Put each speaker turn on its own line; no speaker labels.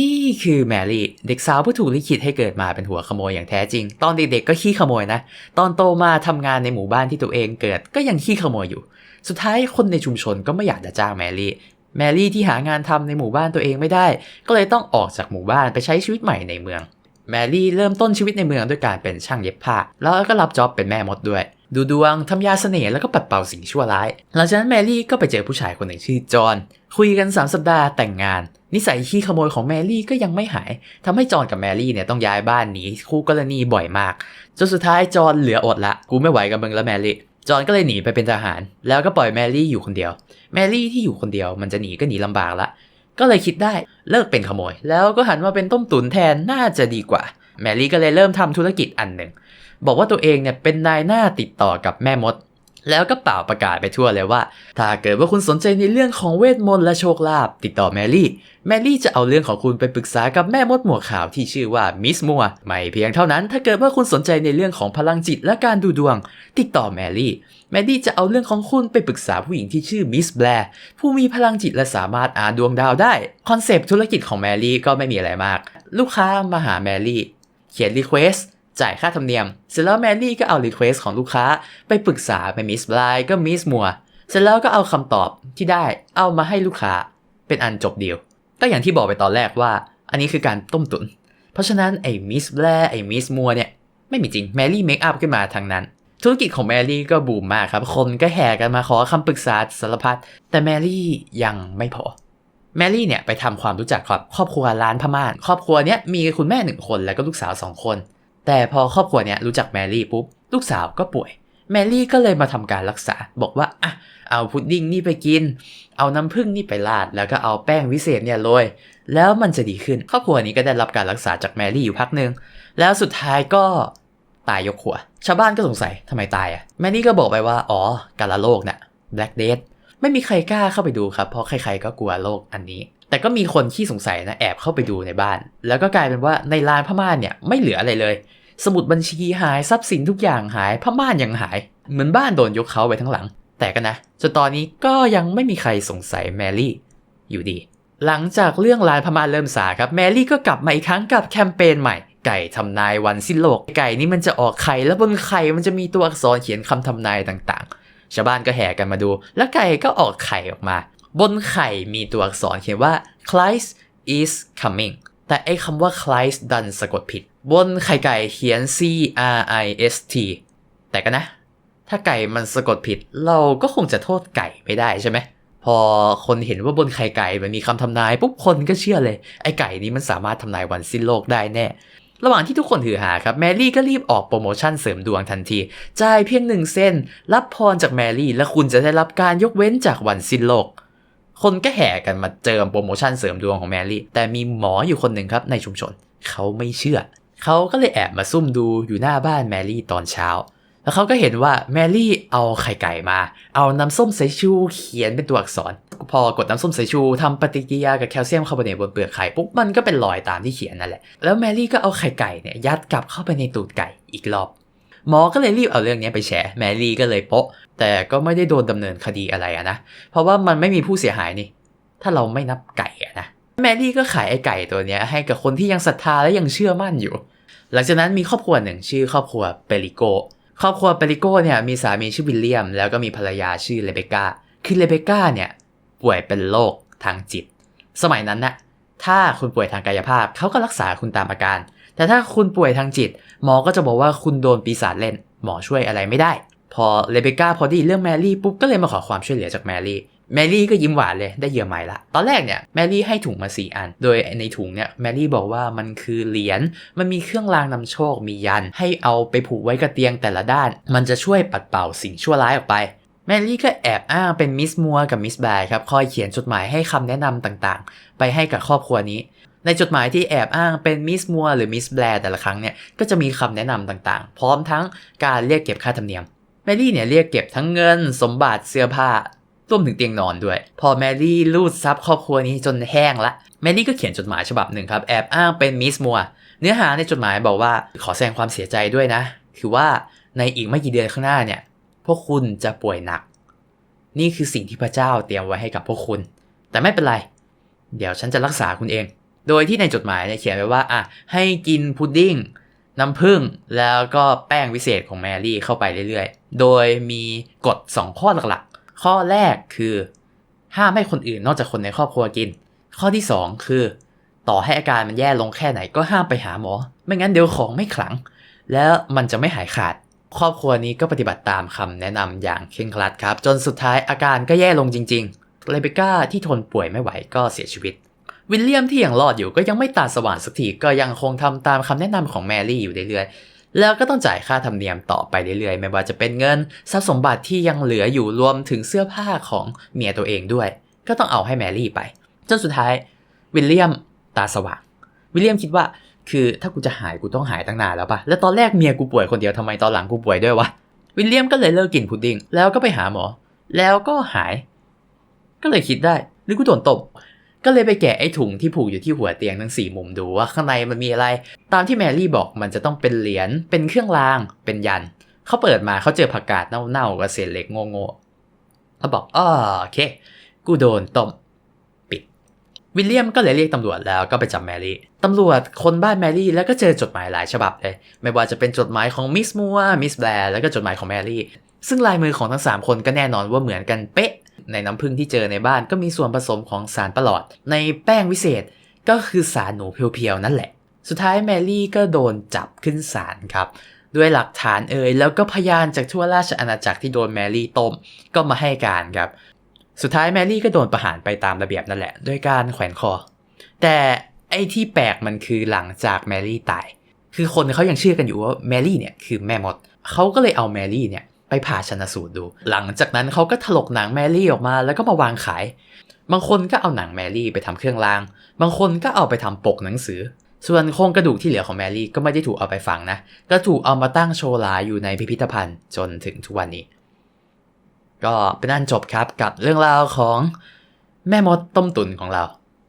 นี่คือแมรี่เด็กสาวผู้ถูกลิขิตให้เกิดมาเป็นหัวขโมยอย่างแท้จริง ตอนเด็กๆก็ขี้ขโมยนะ ตอนโตมาทำงานในหมู่บ้านที่ตัวเองเกิดก็ยังขี้ขโมยอยู่ สุดท้ายคนในชุมชนก็ไม่อยากจะจ้างแมรี่ แมรี่ที่หางานทำในหมู่บ้านตัวเองไม่ได้ ก็เลยต้องออกจากหมู่บ้านไปใช้ชีวิตใหม่ในเมือง แมรี่เริ่มต้นชีวิตในเมืองด้วยการเป็นช่างเย็บผ้า แล้วก็รับจ็อบเป็นแม่มดด้วย ดูดวงทำยาเสน่ห์แล้วก็ปัดเป่าสิ่งชั่วร้าย หลังจากนั้นแมรี่ก็ไปเจอผู้ชายคนหนึ่งชื่อจอห์นคุยกัน3สัปดาห์แต่งงาน นิสัยขี้ขโมยของแมรี่ก็ยังไม่หายทำให้จอห์นกับแมรี่เนี่ยต้องย้ายบ้านหนีคู่กรณีบ่อยมาก จนสุดท้ายจอห์นเหลืออดละ กูไม่ไหวกับมึงแล้วแมรี่ จอห์นก็เลยหนีไปเป็นทหาร แล้วก็ปล่อยแมรี่อยู่คนเดียว แมรี่ที่อยู่คนเดียวมันจะหนีก็หนีลำบากละ ก็เลยคิดได้เลิกเป็นขโมย แล้วก็หันมาเป็นต้มตุ๋นแทนน่าจะดีกว่า แมรี่ก็เลยเริ่มทำธุรกิจอันหนึ่งบอกว่าตัวเองเนี่ยเป็นนายหน้าติดต่อกับแม่มด แล้วก็เป่าประกาศไปทั่วเลยว่า ถ้าเกิดว่าคุณสนใจในเรื่องของเวทมนต์และโชคลาภติดต่อแมรี่ แมรี่จะเอาเรื่องของคุณไปปรึกษากับแม่มดหมวกขาวที่ชื่อว่ามิสมัวไม่เพียงเท่านั้น ถ้าเกิดว่าคุณสนใจในเรื่องของพลังจิตและการดูดวง ติดต่อแมรี่ แมรี่จะเอาเรื่องของคุณไปปรึกษาผู้หญิงที่ชื่อมิสแบร์ผู้มีพลังจิตและสามารถอ่านดวงดาวได้คอนเซปต์ธุรกิจของแมรี่ก็ไม่มีอะไรมาก ลูกค้ามาหาแมรี่เขียนรีเควส จ่ายค่าธรรมเนียม เสร็จแล้วแมรี่ก็เอารีเควสของลูกค้า ไปปรึกษาไปมิสบลายก็มิสมัวเสร็จแล้วก็เอาคำตอบที่ได้เอามาให้ลูกค้าเป็นอันจบเดียว ก็อย่างที่บอกไปตอนแรกว่า อันนี้คือการต้มตุนเพราะฉะนั้นไอ้มิสแบลไอ้มิสมัวเนี่ยไม่มีจริงแมรี่เมคอัพขึ้นมาทางนั้น ธุรกิจของแมรี่ก็บูมมากครับ คนก็แห่กันมาขอคำปรึกษาสารพัดแต่แมรี่ยังไม่พอแมรี่เนี่ยไปทำความรู้จักกับครอบครัวร้านพม่าน ครอบครัวเนี้ยมีคุณแม่หนึ่งคนแล้วก็ลูกสาวสองคน แต่พอครอบครัวเนี้ยรู้จักแมรี่ปุ๊บลูกสาวก็ป่วย แมรี่ก็เลยมาทำการรักษา บอกว่าอะเอาพุดดิ้งนี่ไปกิน เอาน้ำผึ้งนี่ไปราด แล้วก็เอาแป้งวิเศษเนี่ยโรยแล้วมันจะดีขึ้น ครอบครัวนี้ก็ได้รับการรักษาจากแมรี่อยู่พักหนึ่งแล้วสุดท้ายก็ตายยกครัว ชาวบ้านก็สงสัยทำไมตายอะแมรี่ก็บอกไปว่า อ๋อ การละโรคเนี่ย Black Death ไม่มีใครกล้าเข้าไปดูครับ เพราะใครๆก็กลัวโรคอันนี้แต่ก็มีคนขี้สงสัยนะแอบเข้าไปดูในบ้าน แล้วก็กลายเป็นว่าในร้านผ้าม่านเนี่ยไม่เหลืออะไรเลย สมุดบัญชีหายทรัพย์สินทุกอย่างหายผ้าม่านยังหาย เหมือนบ้านโดนยกเขาไปทั้งหลัง แต่ก็นะจนตอนนี้ก็ยังไม่มีใครสงสัยแมรี่ อยู่ดี หลังจากเรื่องร้านพม่านเริ่มสาครับแมรี่ก็กลับมาอีกครั้งกับแคมเปญใหม่ไก่ทำนายวันสิ้นโลก ไก่นี้มันจะออกไข่แล้วบนไข่มันจะมีตัวอักษรเขียนคำทำนายต่างๆ ชาวบ้านก็แห่กันมาดู แล้วไก่ก็ออกไข่ออกมา บนไข่มีตัวอักษรเขียนว่า Christ is coming แต่ไอ้คำว่า Christ ดันสะกดผิด บนไข่ไก่เขียน C R I S T แต่ก็นะ ถ้าไก่มันสะกดผิด เราก็คงจะโทษไก่ไม่ได้ใช่ไหม พอคนเห็นว่าบนไข่ไก่มันมีคำทำนายปุ๊บคนก็เชื่อเลย ไอ้ไก่นี้มันสามารถทำนายวันสิ้นโลกได้แน่ระหว่างที่ทุกคนหือหาครับแมรี่ก็รีบออกโปรโมชั่นเสริมดวงทันที จ่ายเพียงหนึ่งเส้น รับพรจากแมรี่ และคุณจะได้รับการยกเว้นจากวันสิ้นโลก คนก็แห่กันมาเจิมโปรโมชั่นเสริมดวงของแมรี่ แต่มีหมออยู่คนหนึ่งครับในชุมชน เขาไม่เชื่อ เขาก็เลยแอบมาซุ่มดูอยู่หน้าบ้านแมรี่ตอนเช้า แล้วเขาก็เห็นว่าแมรี่เอาไข่ไก่มา เอาน้ำส้มสายชูเขียนเป็นตัวอักษร พอกดน้ำส้มสายชูทำปฏิกิริยากับแคลเซียมคาร์บอเนตบนเปลือกไข่ปุ๊บมันก็เป็นรอยตามที่เขียนนั่นแหละ แล้วแมรี่ก็เอาไข่ไก่เนี่ยยัดกลับเข้าไปในตูดไก่อีกรอบ หมอก็เลยรีบเอาเรื่องนี้ไปแฉแมรี่ก็เลยโป๊ะแต่ก็ไม่ได้โดนดำเนินคดีอะไรอะนะ เพราะว่ามันไม่มีผู้เสียหายนี่ ถ้าเราไม่นับไก่อะนะแมรี่ก็ขายไอ้ไก่ตัวนี้ให้กับคนที่ยังศรัทธาและยังเชื่อมั่นอยู่ หลังจากนั้นมีครอบครัวหนึ่งชื่อครอบครัวเปริโก ครอบครัวเปริโกเนี่ยมีสามีชื่อวิลเลียม แล้วก็มีภรรยาชื่อเรเบก้าคือเรเบก้าเนี่ยป่วยเป็นโรคทางจิต สมัยนั้นนะถ้าคุณป่วยทางกายภาพเขาก็รักษาคุณตามอาการ แต่ถ้าคุณป่วยทางจิต หมอก็จะบอกว่าคุณโดนปีศาจเล่น หมอช่วยอะไรไม่ได้ พอเรเบคก้าพอได้ยินเรื่องแมรี่ปุ๊บก็เลยมาขอความช่วยเหลือจากแมรี่แมรี่ก็ยิ้มหวานเลยได้เหยื่อใหม่ละ ตอนแรกเนี่ยแมรี่ให้ถุงมา4อัน โดยในถุงเนี่ยแมรี่บอกว่ามันคือเหรียญ มันมีเครื่องรางนำโชค มียัน ให้เอาไปผูกไว้กับเตียงแต่ละด้าน มันจะช่วยปัดเป่าสิ่งชั่วร้ายออกไป แมรี่ก็แอบอ้างเป็นมิสมัวกับมิสแบร์ครับ คอยเขียนจดหมายให้คำแนะนำต่างๆ ไปให้กับครอบครัวนี้ ในจดหมายที่แอบอ้างเป็นมิสมัวหรือมิสแบร์แต่ละครั้งเนี่ยก็จะมีคำแนะนำต่างๆ พร้อมทั้งการเรียกเก็บค่าธรรมเนียมแมรี่เนี่ยเรียกเก็บทั้งเงิน สมบัติเสื้อผ้ารวมถึงเตียงนอนด้วย พอแมรี่รูดซับครอบครัวนี้จนแห้งละแมรี่ก็เขียนจดหมายฉบับหนึ่งครับแอบอ้างเป็นมิสมัวเนื้อหาในจดหมายบอกว่าขอแสดงความเสียใจด้วยนะ คือว่าในอีกไม่กี่เดือนข้างหน้าเนี่ยพวกคุณจะป่วยหนัก นี่คือสิ่งที่พระเจ้าเตรียมไว้ให้กับพวกคุณ แต่ไม่เป็นไร เดี๋ยวฉันจะรักษาคุณเอง โดยที่ในจดหมายเนี่ยเขียนไว้ว่าอะให้กินพุดดิ้งน้ำผึ้งแล้วก็แป้งวิเศษของแมรี่เข้าไปเรื่อยๆ โดยมีกฎ 2 ข้อหลักๆ ข้อแรกคือห้ามให้คนอื่นนอกจากคนในครอบครัวกิน ข้อที่ 2 คือ ต่อให้อาการมันแย่ลงแค่ไหนก็ห้ามไปหาหมอ ไม่งั้นเดี๋ยวของไม่ขลัง แล้วมันจะไม่หายขาด ครอบครัวนี้ก็ปฏิบัติตามคำแนะนำอย่างเคร่งครัดครับ จนสุดท้ายอาการก็แย่ลงจริงๆเลเบก้าที่ทนป่วยไม่ไหวก็เสียชีวิต วิลเลียมที่ยังรอดอยู่ก็ยังไม่ตาสว่างสักทีก็ยังคงทำตามคำแนะนำของแมรี่อยู่เรื่อยๆ แล้วก็ต้องจ่ายค่าธรรมเนียมต่อไปเรื่อยๆ ไม่ว่าจะเป็นเงินทรัพย์สมบัติที่ยังเหลืออยู่รวมถึงเสื้อผ้าของเมียตัวเองด้วย ก็ต้องเอาให้แมรี่ไป จนสุดท้ายวิลเลียมตาสว่าง วิลเลียมคิดว่าคือถ้ากูจะหายกูต้องหายตั้งนานแล้วปะแล้วตอนแรกเมียกูป่วยคนเดียวทำไมตอนหลังกูป่วยด้วยวะ วิลเลียมก็เลยเลิกกินพุดดิ้งแล้วก็ไปหาหมอ แล้วก็หาย ก็เลยคิดได้หรือกูโดนตบ ก็เลยไปแกะไอ้ถุงที่ผูกอยู่ที่หัวเตียงทั้งสี่มุมดูว่าข้างในมันมีอะไร ตามที่แมรี่บอกมันจะต้องเป็นเหรียญ เป็นเครื่องราง เป็นยัน เขาเปิดมาเขาเจอผักกาดเน่าๆกับเศษเหล็กโง่ๆเขาบอกอ๋อโอเค กูโดนตบปิด วิลเลียมก็เลยเรียกตำรวจแล้วก็ไปจับแมรี่ ตำรวจคนบ้านแมรี่แล้วก็เจอจดหมายหลายฉบับเลย ไม่ว่าจะเป็นจดหมายของมิสมัวมิสแบร์แล้วก็จดหมายของแมรี่ ซึ่งลายมือของทั้ง 3 คนก็แน่นอนว่าเหมือนกันเป๊ะ ในน้ำผึ้งที่เจอในบ้านก็มีส่วนผสมของสารประหลอด ในแป้งวิเศษก็คือสารหนูเพียวๆนั่นแหละ สุดท้ายแมรี่ก็โดนจับขึ้นศาลครับ ด้วยหลักฐานเอ่ยแล้วก็พยานจากทั่วราชอาณาจักรที่โดนแมรี่ต้มก็มาให้การครับ สุดท้ายแมรี่ก็โดนประหารไปตามระเบียบนั่นแหละ ด้วยการแขวนคอ แต่ไอ้ที่แปลกมันคือหลังจากแมรี่ตาย คือคนเขายังเชื่อกันอยู่ว่าแมรี่เนี่ยคือแม่มดเขาก็เลยเอาแมรี่เนี่ย ไปผ่าชนะสูตรดู หลังจากนั้นเขาก็ถลกหนังแมรี่ออกมาแล้วก็มาวางขาย บางคนก็เอาหนังแมรี่ไปทำเครื่องราง บางคนก็เอาไปทำปกหนังสือ ส่วนโครงกระดูกที่เหลือของแมรี่ก็ไม่ได้ถูกเอาไปฝังนะ ก็ถูกเอามาตั้งโชว์ลายอยู่ในพิพิธภัณฑ์จนถึงทุกวันนี้ ก็เป็นอันจบครับกับเรื่องราวของแม่มดต้มตุ๋นของเรา